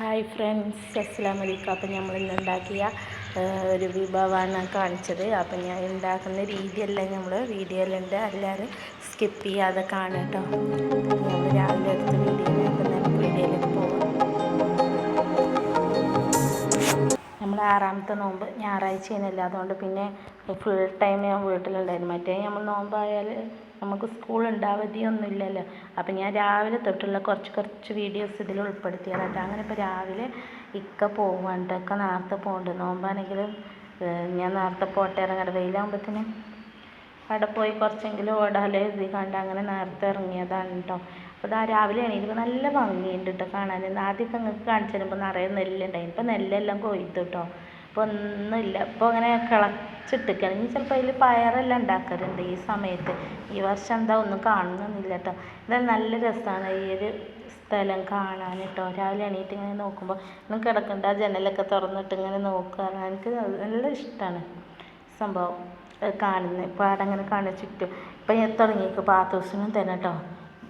Hi friends അസ്സാം വലൈക്കും അപ്പം നമ്മൾ ഇന്ന് ഉണ്ടാക്കിയ ഒരു വിഭവമാണ് കാണിച്ചത്. അപ്പം ഞാൻ ഉണ്ടാക്കുന്ന രീതിയെല്ലാം നമ്മൾ വീഡിയോയിലുണ്ട് എല്ലാവരും സ്കിപ്പ് ചെയ്യാതെ കാണും കേട്ടോ നമ്മൾ രാവിലെ എടുത്ത വീഡിയോ അപ്പം നമുക്ക് വീഡിയോയിലേക്ക് പോകാം നമ്മൾ ആറാമത്തെ നോമ്പ് ഞായറാഴ്ച ഞായറാഴ്ചയാണല്ലോ അതുകൊണ്ട് പിന്നെ ഫുൾ ടൈം ഞാൻ വീട്ടിലുണ്ടായിരുന്നു. മറ്റേ നമ്മൾ നോമ്പായാൽ നമുക്ക് സ്കൂൾ ഉണ്ടാവധിയൊന്നും ഇല്ലല്ലോ അപ്പം ഞാൻ രാവിലെ തൊട്ടുള്ള കുറച്ച് കുറച്ച് വീഡിയോസ് ഇതിൽ ഉൾപ്പെടുത്തിയതാണ് കേട്ടോ അങ്ങനെ ഇപ്പോൾ രാവിലെ ഇക്ക പോവാണ്ട് ഒക്കെ നേരത്തെ പോകുന്നുണ്ട് നോമ്പാണെങ്കിലും ഞാൻ നേരത്തെ പോട്ടെ ഇറങ്ങട്ടെ. വെയിലാകുമ്പോഴത്തേനും അവിടെ പോയി കുറച്ചെങ്കിലും ഓടാലോ ഇത് കണ്ട് അങ്ങനെ നേരത്തെ ഇറങ്ങിയതാണ് കേട്ടോ അപ്പോൾ ഇതാ രാവിലെ എണീറ്റപ്പോൾ നല്ല ഭംഗിയുണ്ട് കേട്ടോ കാണാൻ. ആദ്യമൊക്കെ നിങ്ങൾക്ക് കാണിച്ചു തരുമ്പോൾ നിറയെ നെല്ലുണ്ടായി ഇപ്പോൾ നെല്ലെല്ലാം കൊയ്തു കേട്ടോ ഇപ്പോൾ ഒന്നുമില്ല ഇപ്പോൾ അങ്ങനെ കിളച്ചിട്ടിരിക്കുകയാണ് ഇനി ചിലപ്പോൾ അതിൽ പയറെല്ലാം ഉണ്ടാക്കാറുണ്ട് ഈ സമയത്ത്. ഈ വർഷം എന്താ ഒന്നും കാണുന്നൊന്നുമില്ല കേട്ടോ എന്തായാലും നല്ല രസമാണ് ഈ ഒരു സ്ഥലം കാണാൻ കേട്ടോ രാവിലെ എണീറ്റ് ഇങ്ങനെ നോക്കുമ്പോൾ ഒന്നും കിടക്കണ്ട. ജനലൊക്കെ തുറന്നിട്ട് ഇങ്ങനെ നോക്കുക. എനിക്ക് നല്ല ഇഷ്ടമാണ് സംഭവം. കാണുന്നത് അവിടെ അങ്ങനെ കാണുക ചുറ്റും. ഇപ്പം ഞാൻ തുടങ്ങിയേക്കും പാത്തോസിനും തന്നെ കേട്ടോ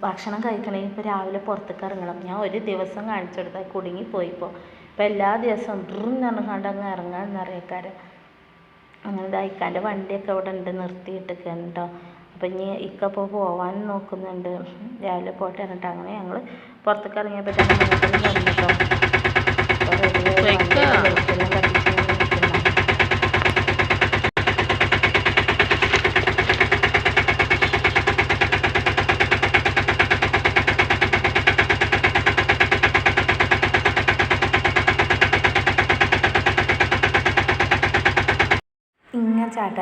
ഭക്ഷണം കഴിക്കണമെങ്കിൽ ഇപ്പോൾ രാവിലെ പുറത്തേക്ക് ഇറങ്ങണം. ഞാൻ ഒരു ദിവസം കാണിച്ചു കൊടുത്താൽ കുടുങ്ങിപ്പോയി ഇപ്പോൾ എല്ലാ ദിവസവും ഡ്രെന്ന് പറഞ്ഞുകൊണ്ട് കണ്ട് അങ്ങ് ഇറങ്ങാൻ നിറയക്കാരൻ അങ്ങനെ ദായിക്കാന്റെ വണ്ടിയൊക്കെ അവിടെ ഉണ്ട് നിർത്തിയിട്ടൊക്കെയാണ് കേട്ടോ അപ്പം ഇനി ഇക്ക ഇപ്പോൾ പോവാൻ നോക്കുന്നുണ്ട്. രാവിലെ പോട്ടെ എന്നിട്ട് അങ്ങനെ ഞങ്ങൾ പുറത്തേക്ക് ഇറങ്ങിയപ്പോൾ തന്നെ കേട്ടോ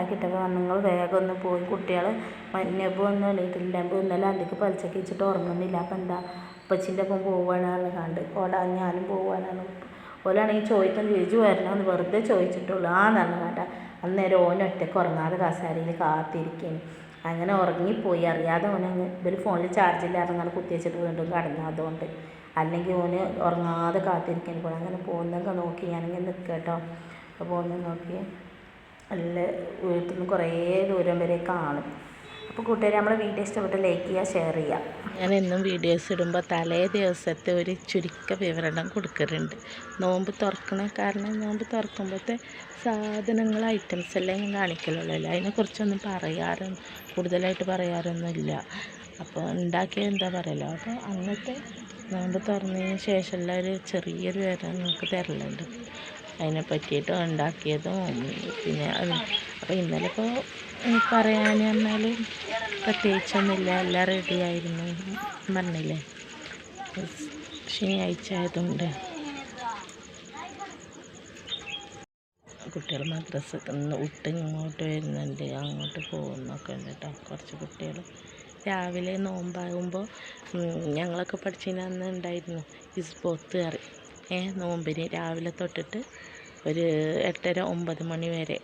ഇങ്ങനെ വന്ന്. നിങ്ങൾ വേഗം ഒന്ന് പോയി കുട്ടികൾ മഞ്ഞപ്പ് ഒന്നും എണീറ്റില്ല ഇന്നലെ അതിലേക്ക് പലിച്ചക്ക് വെച്ചിട്ട് ഉറങ്ങുന്നില്ല. അപ്പം എന്താ അപ്പച്ചിന്റെ ഒപ്പം പോവാനാണ് കണ്ട്. ഓടാ ഞാനും പോവാനാണ്. ഓലാണെങ്കിൽ ചോദിക്കാൻ ചേച്ചി വരണമെന്ന് വെറുതെ ചോദിച്ചിട്ടുള്ളൂ. ആ നല്ല കണ്ട അന്നേരം ഓൻ ഒറ്റയ്ക്ക് ഉറങ്ങാതെ കസാരയിൽ കാത്തിരിക്കുകയാണ് അങ്ങനെ ഉറങ്ങിപ്പോയി. അറിയാതെ ഓനങ്ങ് ഇവർ ഫോണിൽ ചാർജില്ലാതെ അങ്ങനെ കുത്തി വെച്ചിട്ട് വീണ്ടും കടന്നു. അല്ലെങ്കിൽ ഓന് ഉറങ്ങാതെ കാത്തിരിക്കാൻ പോയി അങ്ങനെ പോകുന്നൊക്കെ നോക്കി ഞാനിങ്ങനെ നിൽക്കട്ടോ കേട്ടോ. അപ്പോൾ ഒന്ന് നോക്കി നല്ല വീട്ടിൽ നിന്ന് കുറേ ദൂരം വരെ കാണും. അപ്പോൾ കൂട്ടുകാർ നമ്മളെ വീഡിയോ ഇഷ്ടപ്പെട്ട് ലൈക്ക് ചെയ്യുക ഷെയർ ചെയ്യുക. ഞാൻ എന്നും വീഡിയോസ് ഇടുമ്പോൾ തലേ ദിവസത്തെ ഒരു ചുരുക്ക വിവരണം കൊടുക്കാറുണ്ട് നോമ്പ് തുറക്കണ കാരണം നോമ്പ് തുറക്കുമ്പോഴത്തെ സാധനങ്ങൾ ഐറ്റംസ് എല്ലാം ഞാൻ കാണിക്കലുള്ളൂ. അതിനെക്കുറിച്ചൊന്നും പറയാറും കൂടുതലായിട്ട് പറയാറൊന്നുമില്ല അപ്പോൾ ഉണ്ടാക്കിയത് എന്താ പറയലോ? അപ്പോൾ അന്നത്തെ നോമ്പ് തുറന്നതിന് ശേഷമുള്ള ഒരു ചെറിയൊരു വിവരം നിങ്ങൾക്ക് തരലുണ്ട്. അതിനെ പറ്റിയിട്ട് ഉണ്ടാക്കിയതും പിന്നെ അത് അപ്പോൾ ഇന്നലെ ഇപ്പോൾ പറയാൻ പറഞ്ഞാൽ പ്രത്യേകിച്ചൊന്നുമില്ല എല്ലാം റെഡിയായിരുന്നു പറഞ്ഞില്ലേ? ശനിയാഴ്ച ആയതുകൊണ്ട്. കുട്ടികൾ മദ്രസ വിട്ട് ഇങ്ങോട്ട് വരുന്നുണ്ട് അങ്ങോട്ട് പോകുന്നൊക്കെ ഉണ്ട് കേട്ടോ കുറച്ച് കുട്ടികൾ രാവിലെ നോമ്പാകുമ്പോൾ ഞങ്ങളൊക്കെ പഠിച്ചതിന് അന്ന് ഉണ്ടായിരുന്നു ഇസ്ബോത്ത് കറി നോമ്പിന് രാവിലെ തൊട്ടിട്ട് ഒരു എട്ടര ഒമ്പത് മണി വരെ.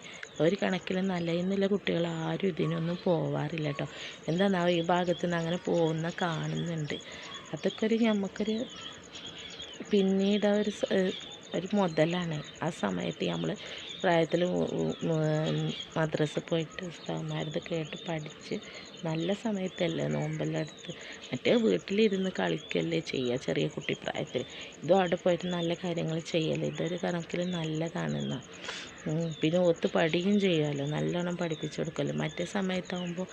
ഒരു കണക്കിൽ നല്ല ഇന്നുള്ള കുട്ടികൾ ആരും ഇതിനൊന്നും പോവാറില്ല കേട്ടോ എന്താണെന്നാവും ഈ ഭാഗത്ത് നിന്ന് അങ്ങനെ പോകുന്ന കാണുന്നുണ്ട്. അതൊക്കെ ഒരു നമുക്കൊരു പിന്നീട് ഒരു ഒരു മുതലാണ്. ആ സമയത്ത് നമ്മൾ പ്രായത്തിൽ മദ്രസ പോയിട്ട് ഉസ്താവന്മാരത് കേട്ട് പഠിച്ച് നല്ല സമയത്തല്ലേ നോമ്പെല്ലാം എടുത്ത്. മറ്റേ വീട്ടിലിരുന്ന് കളിക്കല്ലേ ചെയ്യുക ചെറിയ കുട്ടി പ്രായത്തിൽ ഇതും അവിടെ പോയിട്ട് നല്ല കാര്യങ്ങൾ ചെയ്യല്ലേ. ഇതൊരു കണക്കിൽ നല്ലതാണെന്നാ. പിന്നെ ഒത്ത് പഠിക്കുകയും ചെയ്യുമല്ലോ നല്ലോണം പഠിപ്പിച്ചു കൊടുക്കല്ലോ. മറ്റേ സമയത്താകുമ്പോൾ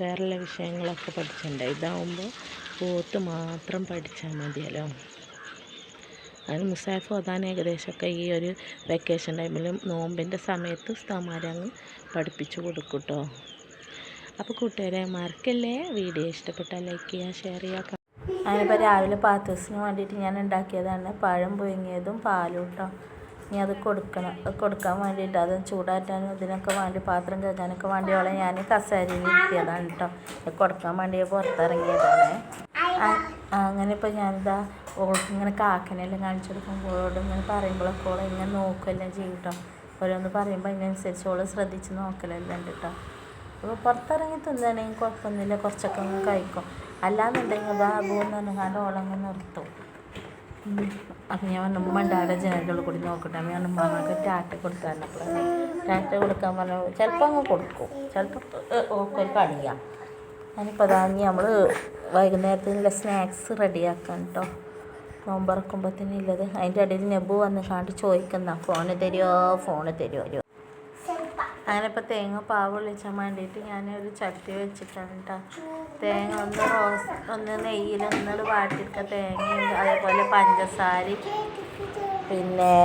വേറെയുള്ള വിഷയങ്ങളൊക്കെ പഠിച്ചിട്ടുണ്ട് ഇതാകുമ്പോൾ ഓത്ത് മാത്രം പഠിച്ചാൽ മതിയല്ലോ. അതിന് മുസാഫ് ഓതാൻ ഏകദേശമൊക്കെ ഈ ഒരു വെക്കേഷൻ ടൈമിൽ നോമ്പിന്റെ സമയത്ത് ഉസ്താമാരങ്ങ് പഠിപ്പിച്ചു കൊടുക്കും കേട്ടോ അപ്പോൾ കൂട്ടുകാരെ മറക്കല്ലേ? വീഡിയോ ഇഷ്ടപ്പെട്ടാൽ ലൈക്ക് ചെയ്യുക ഷെയർ ചെയ്യുക അതിനിപ്പോൾ രാവിലെ പാത്തൂസിന് വേണ്ടിയിട്ട് ഞാൻ ഉണ്ടാക്കിയതാണ്. പഴം പുഴുങ്ങിയതും പാലും കേട്ടോ ഇനി അത് കൊടുക്കണം. അത് കൊടുക്കാൻ വേണ്ടിയിട്ട് അത് ചൂടാറ്റാനും ഇതിനൊക്കെ വേണ്ടി പാത്രം കഴുകാനൊക്കെ വേണ്ടിയുള്ള ഞാൻ കസേരയിൽ ഇരുത്തിയതാണ് കേട്ടോ കൊടുക്കാൻ വേണ്ടി പുറത്തിറങ്ങിയതാണ്. അങ്ങനെ ഇപ്പോൾ ഞാനിതാ ഓൾക്ക് ഇങ്ങനെ കാക്കനെല്ലാം കാണിച്ചു കൊടുക്കുമ്പോൾ ഓളോട് ഇങ്ങനെ പറയുമ്പോഴൊക്കെ ഓളെ ഇങ്ങനെ നോക്കുകയെല്ലാം ചെയ്യും കേട്ടോ ഓരോന്ന് പറയുമ്പോൾ അതിനനുസരിച്ച് ഓൾ ശ്രദ്ധിച്ച് നോക്കലെല്ലാം ഉണ്ട് കേട്ടോ അപ്പോൾ പുറത്തിറങ്ങി തിന്നണമെങ്കിൽ കുഴപ്പമൊന്നുമില്ല കുറച്ചൊക്കെ അങ്ങ് കഴിക്കും. അല്ലാന്നുണ്ടെങ്കിൽ ബാബു എന്ന് പറഞ്ഞാണ്ട് ഓളങ്ങ് നിർത്തും. അപ്പം ഞാൻ പറഞ്ഞു ഉമ്മ ജനലുകൾ കൂടി നോക്കട്ടെ. ഞാൻ ഉമ്മക്ക് ടാറ്റ കൊടുക്കാൻ അപ്പോൾ ടാറ്റ കൊടുക്കാൻ പറഞ്ഞു ചിലപ്പോൾ അങ്ങ് കൊടുക്കും. ചിലപ്പോൾ ഓക്കൊരു കളിയാണ് ഞാനിപ്പോൾ അതാ നമ്മൾ വൈകുന്നേരത്തിനുള്ള സ്നാക്സ് റെഡിയാക്കാൻ കേട്ടോ നോമ്പറക്കുമ്പത്തിനുള്ളത് അതിന്റെ ഇടയിൽ നെബു വന്ന് കാണ്ട് ചോദിക്കുന്ന ഫോണ് തരുമോ ഫോണ് തരുമോ അങ്ങനെ ഇപ്പോൾ തേങ്ങ പാവ് ഒളിച്ചാൻ വേണ്ടിയിട്ട് ഞാനൊരു ചട്ടി വെച്ചിട്ടാണ് കേട്ടോ തേങ്ങ ഒന്ന് റോസ് ഒന്ന് നെയ്യിൽ ഒന്നത് വാട്ടിയെടുക്കുക തേങ്ങ അതേപോലെ പഞ്ചസാര പിന്നെ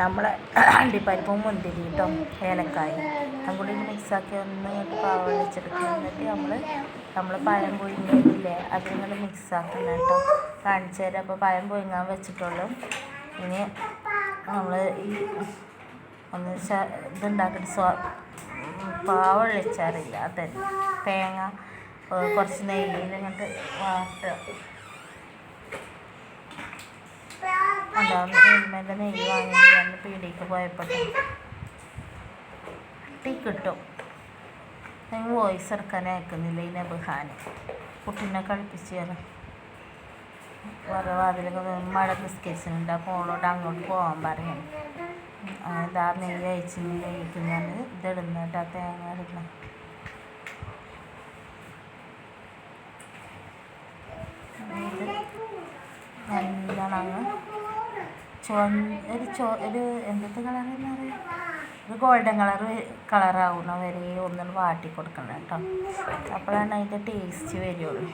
നമ്മളെ അണ്ടിപ്പരിപ്പും മുന്തിരി കേട്ടോ ഏലക്കായി അതും കൂടി മിക്സാക്കി ഒന്ന് പാവ വെച്ചെടുക്കുക. എന്നിട്ട് നമ്മൾ നമ്മൾ പഴം പുഴുങ്ങിയില്ലേ അതിങ്ങോട്ട് മിക്സാക്കണം കേട്ടോ. കാണിച്ചു തരാം. അപ്പോൾ പഴം പുഴുങ്ങാൻ വെച്ചിട്ടുള്ളൂ. ഇനി നമ്മൾ ഈ ഒന്ന് ഇതുണ്ടാക്കിയിട്ട് സ്വ പാവ വെളിച്ചറിയില്ല അതെ തേങ്ങ കുറച്ച് നെയ്യിൽ ഇങ്ങോട്ട് വാട്ടുക. ഉണ്ടാവും മിൽമേന്റെ നെയ്യ് വാങ്ങി ഞാൻ പീടിക്ക് പോയപ്പോൾ കുട്ടി കിട്ടും. നിങ്ങൾ വോയിസ് എടുക്കാൻ അയക്കുന്നില്ല ഈ നബുഹാന്. കുട്ടീനെ കളിപ്പിച്ച് തരാം. വേറെ വാതിലൊക്കെ മഴ നിസ്കരിച്ചിട്ടുണ്ട് അപ്പോൾ ഓളോട് അങ്ങോട്ട് പോകാൻ പറയണം. ഇതാ നെയ്യ് അയച്ച് നെയ്യ്ക്ക് ഞാൻ ഇതിടുന്ന കേട്ടോ തേങ്ങ ഇടുന്ന. നല്ലോണം അങ്ങ് ഒരു ഒരു എന്തൊക്കെ കളർ എന്ന് പറയുക ഒരു ഗോൾഡൻ കളറ് കളറാവുന്ന വരെ ഒന്നും വാട്ടി കൊടുക്കണം കേട്ടോ. അപ്പോഴാണ് അതിന്റെ ടേസ്റ്റ് വരുള്ളൂ.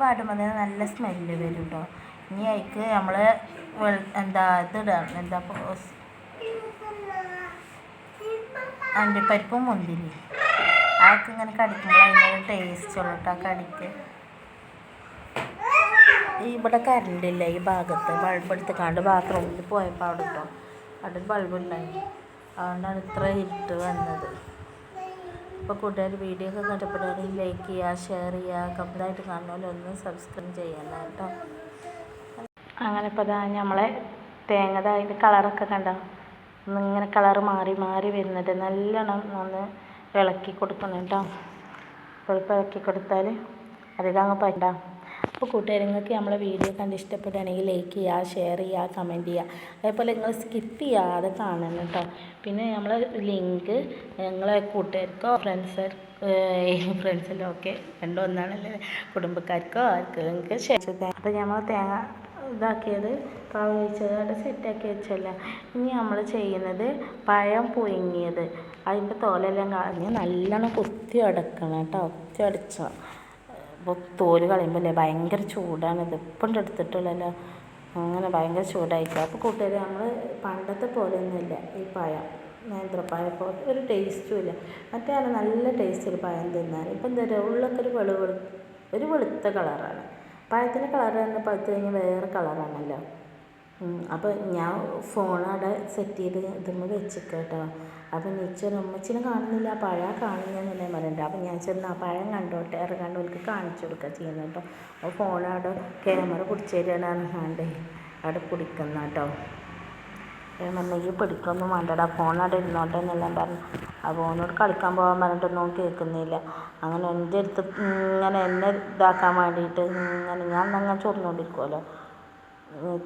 വാടുമ്പോൾ തന്നെ നല്ല സ്മെല്ല് വരും കേട്ടോ ഇനി അതിക്ക് നമ്മൾ എന്താ ഇതിടാം എന്താ അണ്ടിപ്പരിപ്പും മുന്തിരി അതൊക്കെ ഇങ്ങനെ കടിക്കുമ്പോൾ അതിനൊരു ടേസ്റ്റ് ഉള്ളൂ കേട്ടോ കടിക്ക്. ഇവിടെ കരണ്ടില്ല ഈ ഭാഗത്ത്. ബൾബ് എടുത്തുകാണ്ട് ബാത്റൂമിൽ പോയപ്പോൾ അവിടെ കേട്ടോ അവിടെ ബൾബ് ഉണ്ടായി. അതുകൊണ്ടാണ് ഇത്ര ഇരുട്ട് വന്നത്. ഇപ്പോൾ കൂട്ടുകാർ വീഡിയോ ഒക്കെ കണ്ടപ്പെടുകയാണെങ്കിൽ ലൈക്ക് ചെയ്യുക ഷെയർ ചെയ്യുക കമ്പതായിട്ട് ഒന്ന് സബ്സ്ക്രൈബ് ചെയ്യണം കേട്ടോ. അങ്ങനെ ഇപ്പോൾ ഇതാ നമ്മളെ തേങ്ങ അതിന്റെ കളറൊക്കെ കണ്ടോ? ഒന്നിങ്ങനെ കളറ് മാറി മാറി വരുന്നുണ്ട്. നല്ലോണം ഒന്ന് ഇളക്കി കൊടുക്കണം കേട്ടോ. ഇളക്കി കൊടുത്താൽ അധികം അങ്ങ് പറ്റാ അപ്പോൾ കൂട്ടുകാരങ്ങൾക്ക് നമ്മളെ വീഡിയോ കണ്ട് ഇഷ്ടപ്പെടുകയാണെങ്കിൽ ലൈക്ക് ചെയ്യുക ഷെയർ ചെയ്യുക കമന്റ് ചെയ്യുക. അതേപോലെ നിങ്ങൾ സ്കിപ്പ് ചെയ്യാതെ കാണണം കേട്ടോ. പിന്നെ നമ്മൾ ലിങ്ക് നിങ്ങളെ കൂട്ടുകാർക്കോ ഫ്രണ്ട്സ് ഫ്രണ്ട്സിലോ ഒക്കെ രണ്ടും ഒന്നാണല്ലേ കുടുംബക്കാർക്കോ ആർക്കോ നിങ്ങൾക്ക് ഷെയർ അപ്പോൾ നമ്മൾ തേങ്ങ ഇതാക്കിയത് പാവ് വെച്ചത് സെറ്റാക്കി വെച്ചല്ല. ഇനി നമ്മൾ ചെയ്യുന്നത് പഴം പുഴുങ്ങിയത്. അതിന്റെ തോലെല്ലാം കളഞ്ഞ് നല്ലോണം കുത്തി അടക്കണം കേട്ടോ. കുത്തി അടച്ചോ. അപ്പോൾ തോൽ കളയുമ്പോൾ അല്ലേ ഭയങ്കര ചൂടാണ്. ഇത് ഇപ്പം എടുത്തിട്ടുള്ളല്ലോ. അങ്ങനെ ഭയങ്കര ചൂടായിരിക്കും. അപ്പോൾ കൂട്ടുകാർ നമ്മൾ പണ്ടത്തെ പോലെയൊന്നുമില്ല ഈ പഴം നേന്ത്രപ്പായ ഇപ്പോൾ ഒരു ടേസ്റ്റും ഇല്ല. മറ്റേ നല്ല ടേസ്റ്റിൽ പഴം തിന്നാൻ ഇപ്പം എന്താ പറയുക ഉള്ളൊക്കെ ഒരു വെളു ഒരു വെളുത്ത കളറാണ് പഴത്തിന്റെ കളർ തന്നെ പഴുത്ത് കഴിഞ്ഞാൽ വേറെ കളറാണല്ലോ അപ്പോൾ ഞാൻ ഫോൺ അവിടെ സെറ്റ് ചെയ്ത് ഇതുമ്മ വെച്ചിട്ട് കേട്ടോ അപ്പോൾ നിച്ചർ ഉമ്മച്ചിനെ കാണുന്നില്ല. പഴം കാണുന്നില്ലെന്നല്ലേ പറയുന്നുണ്ട് അപ്പോൾ ഞാൻ ചെന്ന് ആ പഴം കണ്ടോട്ടെ ഇറങ്ങാണ്ട് ഓൾക്ക് കാണിച്ചു കൊടുക്കുക ചെയ്യുന്നത് കേട്ടോ അപ്പോൾ ഫോൺ അവിടെ ക്യാമറ പിടിച്ചേരാണ് ഇറങ്ങാണ്ട് അവിടെ പിടിക്കുന്ന കേട്ടോ പറഞ്ഞെങ്കിൽ പിടിക്കൊന്നും വേണ്ടടാ. ഫോൺ അവിടെ ഇരുന്നോട്ടെ എന്നെല്ലാം പറഞ്ഞു. അപ്പോൾ ഓനോട് കളിക്കാൻ പോകാൻ പറഞ്ഞിട്ടൊന്നും കേൾക്കുന്നില്ല. അങ്ങനെ എന്റെ അടുത്ത് ഇങ്ങനെ എന്നെ ഇതാക്കാൻ വേണ്ടിയിട്ട് ഇങ്ങനെ ഞാൻ അങ്ങനെ ചൊറിഞ്ഞുകൊണ്ടിരിക്കുമല്ലോ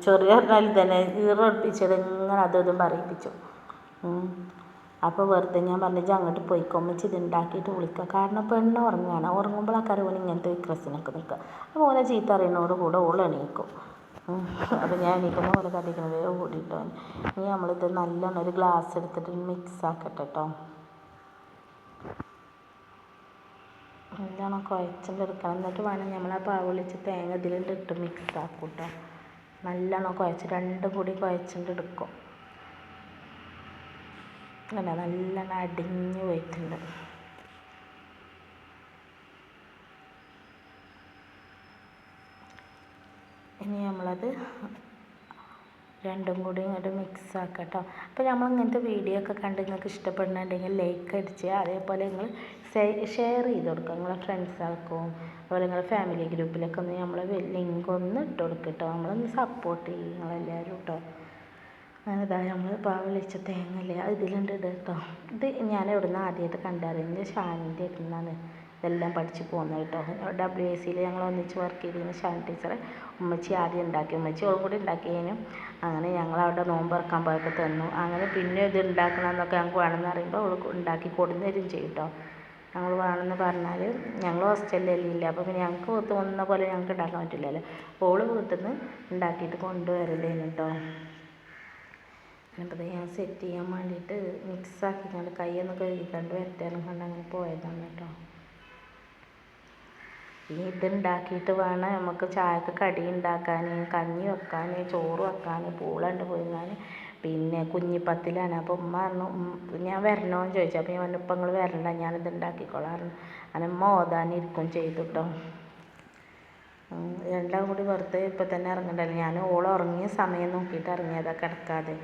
ചെറിയ തന്നെ ഈറൊട്ടിച്ചിട്ട് ഇങ്ങനെ അതും ഇതും പറയിപ്പിച്ചു. അപ്പോൾ വെറുതെ ഞാൻ പറഞ്ഞു ഇജ്ജ് അങ്ങോട്ട് പോയിക്കോ ഉമ്മച്ചി ഇത് ഉണ്ടാക്കിയിട്ട് വിളിക്കുക കാരണം പെണ്ണ് ഉറങ്ങുകയാണ്. ഉറങ്ങുമ്പോഴൊക്കെ ഓൻ ഇങ്ങനത്തെ വിക്രസിനൊക്കെ നിൽക്കുക. അപ്പോൾ ഓനെ ചീത്ത അറിയുന്നതോട് കൂടെ ഓൾ എണീക്കും. അപ്പോൾ ഞാൻ എണീക്കുമ്പോൾ ഓരോ കടിക്കുന്നത് വേഗം കൂടിയിട്ടോ ഇനി നമ്മളിത് നല്ലോണം ഒരു ഗ്ലാസ് എടുത്തിട്ട് മിക്സ് ആക്കട്ടെ കേട്ടോ നല്ലോണം കുഴച്ചിട്ടെടുക്കണം എന്നിട്ട് വേണം നമ്മൾ ആ പാവ് വിളിച്ച് തേങ്ങ ഇതിലിട്ട് മിക്സ് ആക്കും കേട്ടോ നല്ലോണം കുഴച്ച് രണ്ടും കൂടി കുഴച്ചിട്ട് എടുക്കും. അല്ല നല്ലോണം അടിഞ്ഞ് പോയിട്ടുണ്ട്. ഇനി നമ്മളത് രണ്ടും കൂടി ഇങ്ങോട്ട് മിക്സ് ആക്കാം കേട്ടോ അപ്പോൾ നമ്മൾ ഇങ്ങനത്തെ വീഡിയോ ഒക്കെ കണ്ട് നിങ്ങൾക്ക് ഇഷ്ടപ്പെടുന്നുണ്ടെങ്കിൽ ലൈക്ക് അടിച്ച് അതേപോലെ നിങ്ങൾ ഷെയർ ചെയ്ത് കൊടുക്കുക. നിങ്ങളെ ഫ്രണ്ട്സാക്കും അതുപോലെ നിങ്ങളുടെ ഫാമിലി ഗ്രൂപ്പിലൊക്കെ ഒന്ന് നമ്മൾ ലിങ്ക് ഒന്ന് ഇട്ട് കൊടുക്കുക കേട്ടോ നമ്മളൊന്ന് സപ്പോർട്ട് ചെയ്യും നിങ്ങളെല്ലാവരും കേട്ടോ അങ്ങനെ ഇതാ നമ്മൾ പാവ വിളിച്ച തേങ്ങല്ലേ അത് ഇതിലുണ്ട് ഇത് കേട്ടോ ഇത് ഞാൻ എവിടുന്ന് ആദ്യമായിട്ട് കണ്ടറിയുന്നത് ഷാനിന്റെ അടുത്ത് നിന്നാണ് ഇതെല്ലാം പഠിച്ച് പോകുന്നത് കേട്ടോ ഡബ്ല്യു എ സിയിൽ ഞങ്ങൾ ഒന്നിച്ച് വർക്ക് ചെയ്തിരുന്ന ഷാൻ ടീച്ചറെ ഉമ്മച്ചി ആദ്യം ഉണ്ടാക്കി. ഉമ്മച്ചി ഓൾ കൂടി ഉണ്ടാക്കിയതിനും അങ്ങനെ ഞങ്ങൾ അവിടെ നോമ്പ് ഇറക്കാൻ പോയപ്പോൾ തന്നു. അങ്ങനെ പിന്നെ ഇത് ഉണ്ടാക്കണം എന്നൊക്കെ ഞങ്ങൾക്ക് വേണമെന്ന് പറയുമ്പോൾ അവൾ ഉണ്ടാക്കി കൊടുന്നേരും ചെയ്യും കേട്ടോ ഞങ്ങൾ വേണമെന്ന് പറഞ്ഞാൽ ഞങ്ങൾ ഹോസ്റ്റലിലില്ല അപ്പോൾ പിന്നെ ഞങ്ങൾക്ക് തോന്നുന്ന പോലെ ഞങ്ങൾക്ക് ഉണ്ടാക്കാൻ പറ്റില്ലല്ലോ. അപ്പോൾ ഓൾ വീട്ടിൽ നിന്ന് ഉണ്ടാക്കിയിട്ട് കൊണ്ടുവരലേന് കേട്ടോ അപ്പോൾ ഞാൻ സെറ്റ് ചെയ്യാൻ വേണ്ടിയിട്ട് മിക്സ് ആക്കിക്കൊണ്ട് കൈയൊന്ന് കഴുകിക്കൊണ്ട് വരട്ടാനും കൊണ്ട് അങ്ങനെ പോയതാണ് കേട്ടോ ഇനി ഇതുണ്ടാക്കിയിട്ട് വേണം നമുക്ക് ചായക്ക് കടി ഉണ്ടാക്കാൻ കഞ്ഞി വെക്കാൻ ചോറ് വെക്കാൻ പൂളണ്ട് പുഴുങ്ങാൻ പിന്നെ കുഞ്ഞിപ്പത്തിലാണ്. അപ്പോൾ ഉമ്മ പറഞ്ഞു ഞാൻ വരണോ എന്ന് ചോദിച്ചു. അപ്പോൾ ഞാൻ പറഞ്ഞു ഇപ്പം നിങ്ങൾ വരണ്ട. ഞാനിത് ഉണ്ടാക്കിക്കോളാം അങ്ങനെ ഉമ്മ ഓതാനിരിക്കും ചെയ്തു രണ്ടാം കൂടി വെറുതെ ഇപ്പം തന്നെ ഇറങ്ങണ്ടല്ലോ. ഞാൻ ഓൾ ഉറങ്ങിയ സമയം നോക്കിയിട്ട് ഇറങ്ങിയതാണ് കിടക്കാതെ.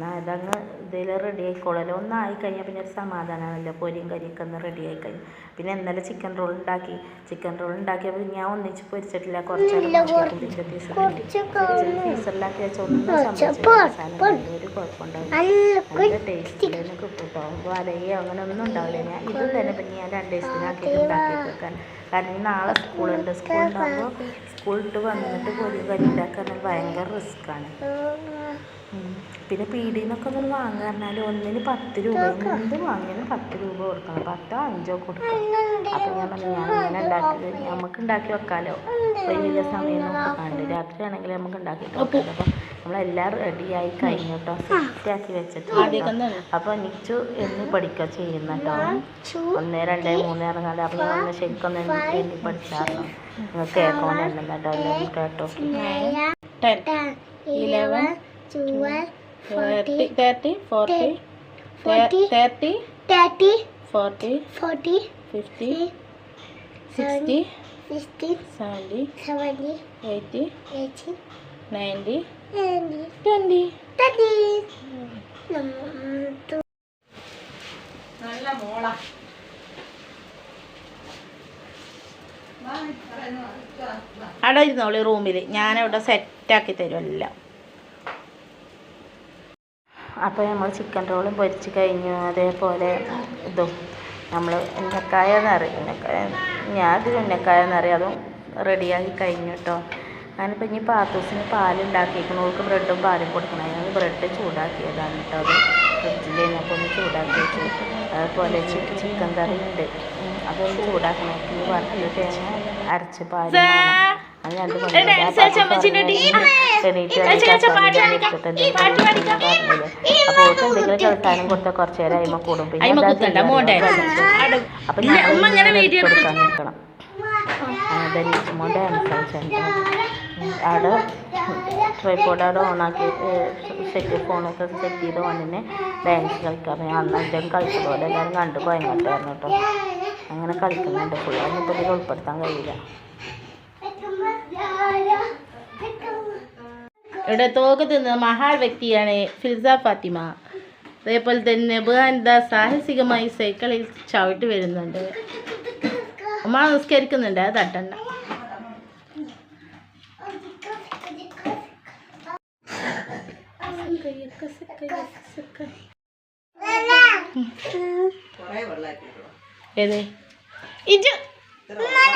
എന്നാൽ അതങ്ങ് ഇതിൽ റെഡി ആയിക്കോളല്ലോ ഒന്നായി കഴിഞ്ഞാൽ പിന്നെ ഒരു സമാധാനമാണല്ലോ പൊരിയും കരിയൊക്കെ ഒന്ന് റെഡി ആയി കഴിഞ്ഞു പിന്നെ ഇന്നലെ ചിക്കൻ റോൾ ഉണ്ടാക്കി. ചിക്കൻ റോൾ ഉണ്ടാക്കിയപ്പോൾ ഞാൻ ഒന്നിച്ച് പൊരിച്ചിട്ടില്ല. കുറച്ച് ഫ്രീസറിലാക്കി വെച്ച ഒന്നും സംഭവിച്ചില്ല അവസാനം ഒരു കുഴപ്പമുണ്ടാവില്ല. നല്ല കിട്ടും കേട്ടോ വലയോ അങ്ങനെ ഒന്നും ഉണ്ടാവില്ല. ഞാൻ ഇത് തന്നെ പിന്നെ ഞാൻ രണ്ട് ദിവസത്തിനാക്കി വെക്കാൻ കാരണം നാളെ സ്കൂളുണ്ട്. സ്കൂളുണ്ടാകുമ്പോൾ സ്കൂളിട്ട് വന്നിട്ട് പൊരി കരി ഉണ്ടാക്കാൻ ഭയങ്കര റിസ്ക്കാണ് പിന്നെ പീടിയിൽ നിന്നൊക്കെ ഒന്ന് വാങ്ങുക പറഞ്ഞാൽ ഒന്നിന് പത്ത് രൂപ എന്ത് വാങ്ങിയാലും പത്ത് രൂപ കൊടുക്കണം. പത്തോ അഞ്ചോ കൊടുക്കണം. അപ്പോൾ ഞാൻ പറഞ്ഞു ഞാൻ ഇങ്ങനെ ഉണ്ടാക്കി നമുക്ക് ഉണ്ടാക്കി വെക്കാമല്ലോ വലിയ സമയം നോക്കാണ്ട് രാത്രി ആണെങ്കിൽ നമുക്ക് ഉണ്ടാക്കി വെക്കാം അപ്പോൾ നമ്മളെല്ലാം റെഡിയായി കഴിഞ്ഞു കേട്ടോ സെറ്റാക്കി വെച്ചിട്ടുണ്ട് അപ്പോൾ നിച്ചു എന്ന് പഠിക്കുക ചെയ്യുന്ന കേട്ടോ ഒന്ന് രണ്ട് മൂന്ന് ഇറങ്ങാതെ അപ്പൊ ഞാൻ ഒന്ന് ശരിക്കൊന്ന് എണ്ണി പഠിച്ചായിരുന്നു നിങ്ങൾക്ക് കേൾക്കാൻ ഉണ്ടെന്ന് കേട്ടോ. കേട്ടോ ten eleven thirty thirty forty thirty Thirty, forty forty, fifty sixty sixty, seventy seventy eighty eighty ninety twenty twenty നല്ല മോളാ. അവിടെ ഇരുന്നോളി റൂമിൽ ഞാനവിടെ സെറ്റാക്കി തരും എല്ലാം. അപ്പോൾ നമ്മൾ ചിക്കൻ റോളും പൊരിച്ച് കഴിഞ്ഞു. അതേപോലെ ഇതും നമ്മൾ ഉന്നക്കായ എന്നറിയും ഉന്നക്കായ ഞാൻ അതിൽ ഉന്നക്കായ എന്നറിയും അതും റെഡിയായി കഴിഞ്ഞു കേട്ടോ ഞാനിപ്പോൾ ഇനി പാത്തൂസിന് പാലുണ്ടാക്കിയിരിക്കുന്നു ഓൾക്ക് ബ്രെഡും പാലും കൊടുക്കണം. ഞാൻ ബ്രെഡ് ചൂടാക്കിയതാണ് കേട്ടോ അത് ഫ്രിഡ്ജിൽ കഴിഞ്ഞപ്പോൾ ഒന്ന് ചൂടാക്കി വെച്ചു. അതുപോലെ ചിക്കൻ കറി ഉണ്ട് ഉം, അതൊന്ന് ചൂടാക്കണം. വറുത്ത് തേങ്ങ അരച്ച് പാൽ വേണം. ഓൺ ആക്കി മണി അപ്പോൾ ഓൾക്ക് എന്തെങ്കിലും കേൾക്കാനും കൊടുത്താൽ കുറച്ച് നേരം അയിമ കൂടും. പിന്നെ എന്താ ചെയ്യാ? അപ്പൊ ഞാൻ എടുക്കാൻ നിൽക്കണം ധരിച്ചുകൊണ്ട് സംസാരിച്ചു അവിടെ ട്രൈപ്പോഡ് അവിടെ ഓണാക്കി സെറ്റ് ഫോണൊക്കെ സെറ്റ് ചെയ്ത് ഓണിനെ ഡാൻസ് കളിക്കാൻ. ഞാൻ അന്ന് കളിച്ചത് പോലെ എല്ലാവരും കണ്ടു കോയങ്ങോട്ടായിരുന്നു കേട്ടോ. അങ്ങനെ കളിക്കുന്നുണ്ട്. ഫുൾ ഇതിൽ ഉൾപ്പെടുത്താൻ കഴിയില്ല. ഇവിടെ തോക്ക് തിന്ന മഹാൽ വ്യക്തിയാണ് ഫിൽസ ഫാത്തിമ. അതേപോലെ തന്നെ ബുഹാനിത സാഹസികമായി സൈക്കിളിൽ ചവിട്ടി വരുന്നുണ്ട്. അമ്മ നിസ്കരിക്കുന്നുണ്ട് അത് തട്ടണ്ട.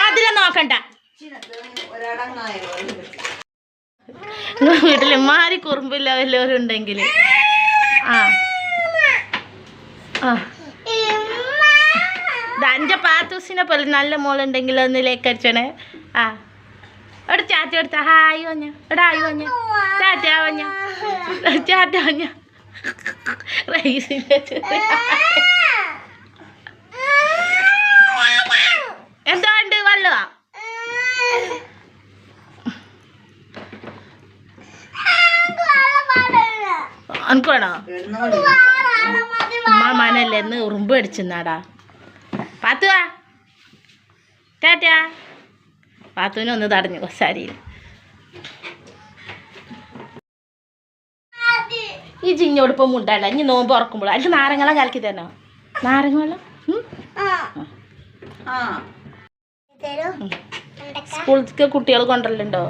അതിലെ നോക്കണ്ട. വീട്ടിൽ മാറി കുറുമ്പില്ല വല്ലവരും ഉണ്ടെങ്കിൽ ആ. പാത്തൂസിനെ പോലെ നല്ല മോളുണ്ടെങ്കിൽ ഒന്ന് ലേക്കടിച്ചണേ ആ. എവിടെ ചാറ്റ കൊടുത്ത. ഹായ് വഞ്ഞ ഇവിടെ ആയി വഞ്ഞ ചാറ്റ വഞ്ഞ ചാറ്റ വഞ്ഞ റൈസിന്റെ എന്താ ഉണ്ട് വെള്ളമാ എനിക്ക് വേണോ ഉമ്മ മനല്ലേ എന്ന് ഉറുമ്പ് അടിച്ചെന്നാടാ പാത്തുവാ. ടാറ്റാ. പാത്തുവിനെ ഒന്ന് തടഞ്ഞു കൊസാരിയിൽ ഈ ജിഞ്ഞോട് ഇപ്പം മുണ്ടല്ല ഇനി നോമ്പ് ഉറക്കുമ്പോൾ അതിൽ നാരങ്ങളം കലക്കി തരണോ? നാരങ്ങ വെള്ളം? ഉം? തരും സ്കൂളിലേക്ക് കുട്ടികൾ കൊണ്ടുവരലുണ്ടോ?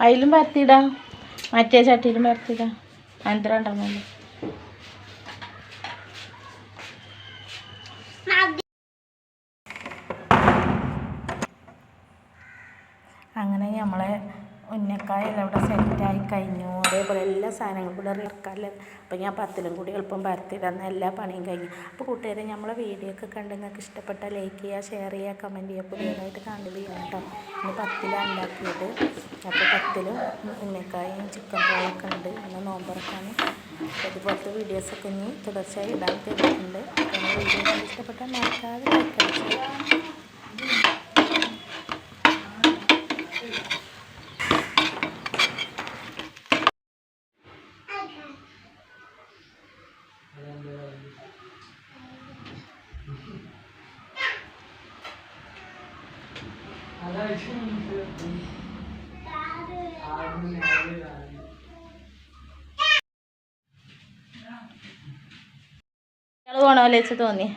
അതിലും പരത്തിയിടാം. മറ്റേ ചട്ടിയിലും പരത്തിയിടാം. അനന്തരം ഉണ്ടെന്നല്ലോ അങ്ങനെ നമ്മളെ ഉന്നക്കായെല്ലാം ഇവിടെ സെറ്റായി കഴിഞ്ഞു. അതേപോലെ എല്ലാ സാധനങ്ങളും കൂടെ ഇറക്കാമല്ലോ അപ്പോൾ ഞാൻ പത്തിലും കൂടി എളുപ്പം പരത്തിയിടുന്ന എല്ലാ പണിയും കഴിഞ്ഞു. അപ്പോൾ കൂട്ടുകാരെ നമ്മളെ വീഡിയോ ഒക്കെ കണ്ട് നിങ്ങൾക്ക് ഇഷ്ടപ്പെട്ട ലൈക്ക് ചെയ്യുക ഷെയർ ചെയ്യുക കമന്റ് ചെയ്യുക. പുതിയതായിട്ട് കണ്ടു ചെയ്യണം കേട്ടോ ഇന്ന് പത്തിലാണ് ഉണ്ടാക്കിയത്. അപ്പോൾ പത്തിലും ഉന്നക്കായും ചിക്കൻ ഫ്രൈയൊക്കെ ഉണ്ട്. ഇന്ന് നോമ്പറക്കാണ്. അതുപോലത്തെ വീഡിയോസൊക്കെ ഇനി തുടർച്ചയായി ഇടാൻ തരുന്നുണ്ട്. അപ്പോൾ വീഡിയോ ഇഷ്ടപ്പെട്ടാൽ മറക്കാതെ ലൈക്ക് അടിച്ചു പോണ പോലെ വെച്ച് തോന്നി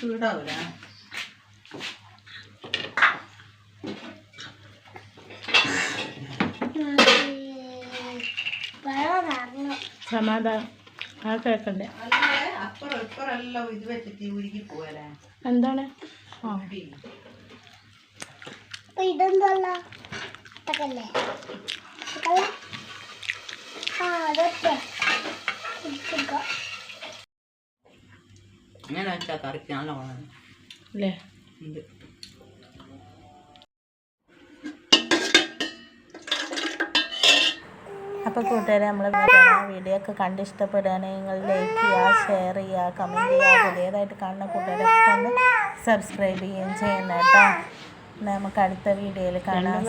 ചൂടാവൂല സമാധാനം. ആ കേൾക്കണ്ടേ എന്താണ്. അങ്ങനെ വെച്ചാൽ കറിക്ക് നല്ല അല്ലേ അപ്പോൾ കൂട്ടുകാരെ നമ്മൾ വീഡിയോ ഒക്കെ കണ്ട് ഇഷ്ടപ്പെടുകയാണെങ്കിൽ നിങ്ങൾ ലൈക്ക് ചെയ്യുക ഷെയർ ചെയ്യുക കമന്റ് ചെയ്യുക. പുതിയതായിട്ട് കാണുന്ന കൂട്ടുകാരൊക്കെ ഒന്ന് സബ്സ്ക്രൈബ് ചെയ്യുകയും ചെയ്യണം കേട്ടോ. നമുക്ക് അടുത്ത വീഡിയോയിൽ കാണാം.